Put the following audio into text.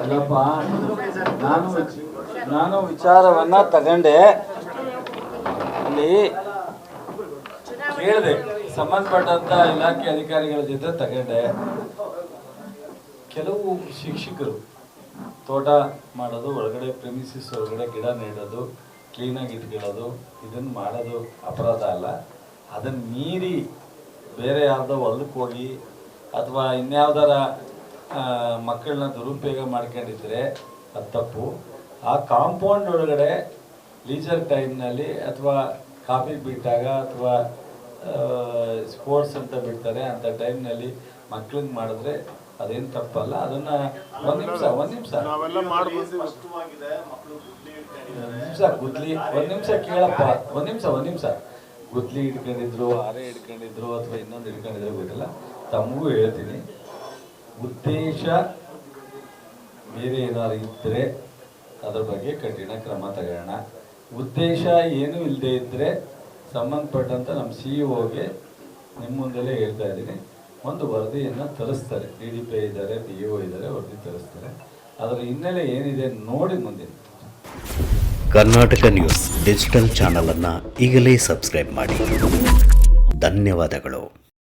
ಅಲ್ಲಪ್ಪ ನಾನು ನಾನು ವಿಚಾರವನ್ನ ತಗೊಂಡೆ. ಅಲ್ಲಿ ಕೇಳಿದೆ. ಸಂಬಂಧಪಟ್ಟಂತ ಇಲಾಖೆ ಅಧಿಕಾರಿಗಳ ಜೊತೆ ತಗೊಂಡೆ. ಕೆಲವು ಶಿಕ್ಷಕರು ತೋಟ ಮಾಡೋದು ಒಳಗಡೆ ಪ್ರೆಮಿಸಿಸ್ ಒಳಗಡೆ ಗಿಡ ನೆಡೋದು ಕ್ಲೀನಾಗಿ ಇಟ್ಕೊಳ್ಳೋದು ಇದನ್ನು ಮಾಡೋದು ಅಪರಾಧ ಅಲ್ಲ. ಅದನ್ನು ಮೀರಿ ಬೇರೆ ಯಾರ್ದೋ ಹೊಲಕ್ಕೆ ಹೋಗಿ ಅಥವಾ ಇನ್ಯಾವ್ದಾರ ಮಕ್ಕಳನ್ನ ದುರುಪಯೋಗ ಮಾಡ್ಕೊಂಡಿದ್ರೆ ಅದು ತಪ್ಪು. ಆ ಕಾಂಪೌಂಡ್ ಒಳಗಡೆ ಲೀಜರ್ ಟೈಮ್ನಲ್ಲಿ ಅಥವಾ ಕಾಫಿ ಬಿಟ್ಟಾಗ ಅಥವಾ ಸ್ಪೋರ್ಟ್ಸ್ ಅಂತ ಬಿಡ್ತಾರೆ ಅಂಥ ಟೈಮ್ನಲ್ಲಿ ಮಕ್ಳಿಗೆ ಮಾಡಿದ್ರೆ ಅದೇನು ತಪ್ಪಲ್ಲ. ಅದನ್ನ ಒಂದು ನಿಮಿಷ ಒಂದು ನಿಮಿಷ. ನಿಮಿಷ ಗುದ್ಲಿ ಒಂದು ನಿಮಿಷ ಕೇಳಪ್ಪ. ಒಂದು ನಿಮಿಷ ಒಂದು ನಿಮಿಷ. ಗುದ್ಲಿ ಹಿಡ್ಕೊಂಡಿದ್ರು ಆರೆ ಹಿಡ್ಕೊಂಡಿದ್ರು ಅಥವಾ ಇನ್ನೊಂದು ಹಿಡ್ಕೊಂಡಿದ್ರು ಗೊತ್ತಿಲ್ಲ. ತಮಗೂ ಹೇಳ್ತೀನಿ. ಉದ್ದೇಶ ಬೇರೆ ಏನಾದ್ರು ಇದ್ರೆ ಅದ್ರ ಬಗ್ಗೆ ಕಠಿಣ ಕ್ರಮ ತಗೋಣ. ಉದ್ದೇಶ ಏನು ಇಲ್ಲದೆ ಇದ್ರೆ ಸಂಬಂಧಪಟ್ಟಂತ ನಮ್ಮ ಸಿ ಒಗೆ ನಿಮ್ಮ ಮುಂದೆಲೇ ಹೇಳ್ತಾ ಇದ್ದೀನಿ. ಒಂದು ವರದಿಯನ್ನು ತರಿಸ್ತಾರೆ. ಡಿ ಡಿ ಪಿ ಇದ್ದಾರೆ ಪಿ ಇ ಇದ್ದಾರೆ, ವರದಿ ತರಿಸ್ತಾರೆ. ಅದರ ಹಿನ್ನೆಲೆ ಏನಿದೆ ನೋಡಿ ಮುಂದಿನ. ಕರ್ನಾಟಕ ನ್ಯೂಸ್ ಡಿಜಿಟಲ್ ಚಾನಲನ್ನು ಈಗಲೇ ಸಬ್ಸ್ಕ್ರೈಬ್ ಮಾಡಿ. ಧನ್ಯವಾದಗಳು.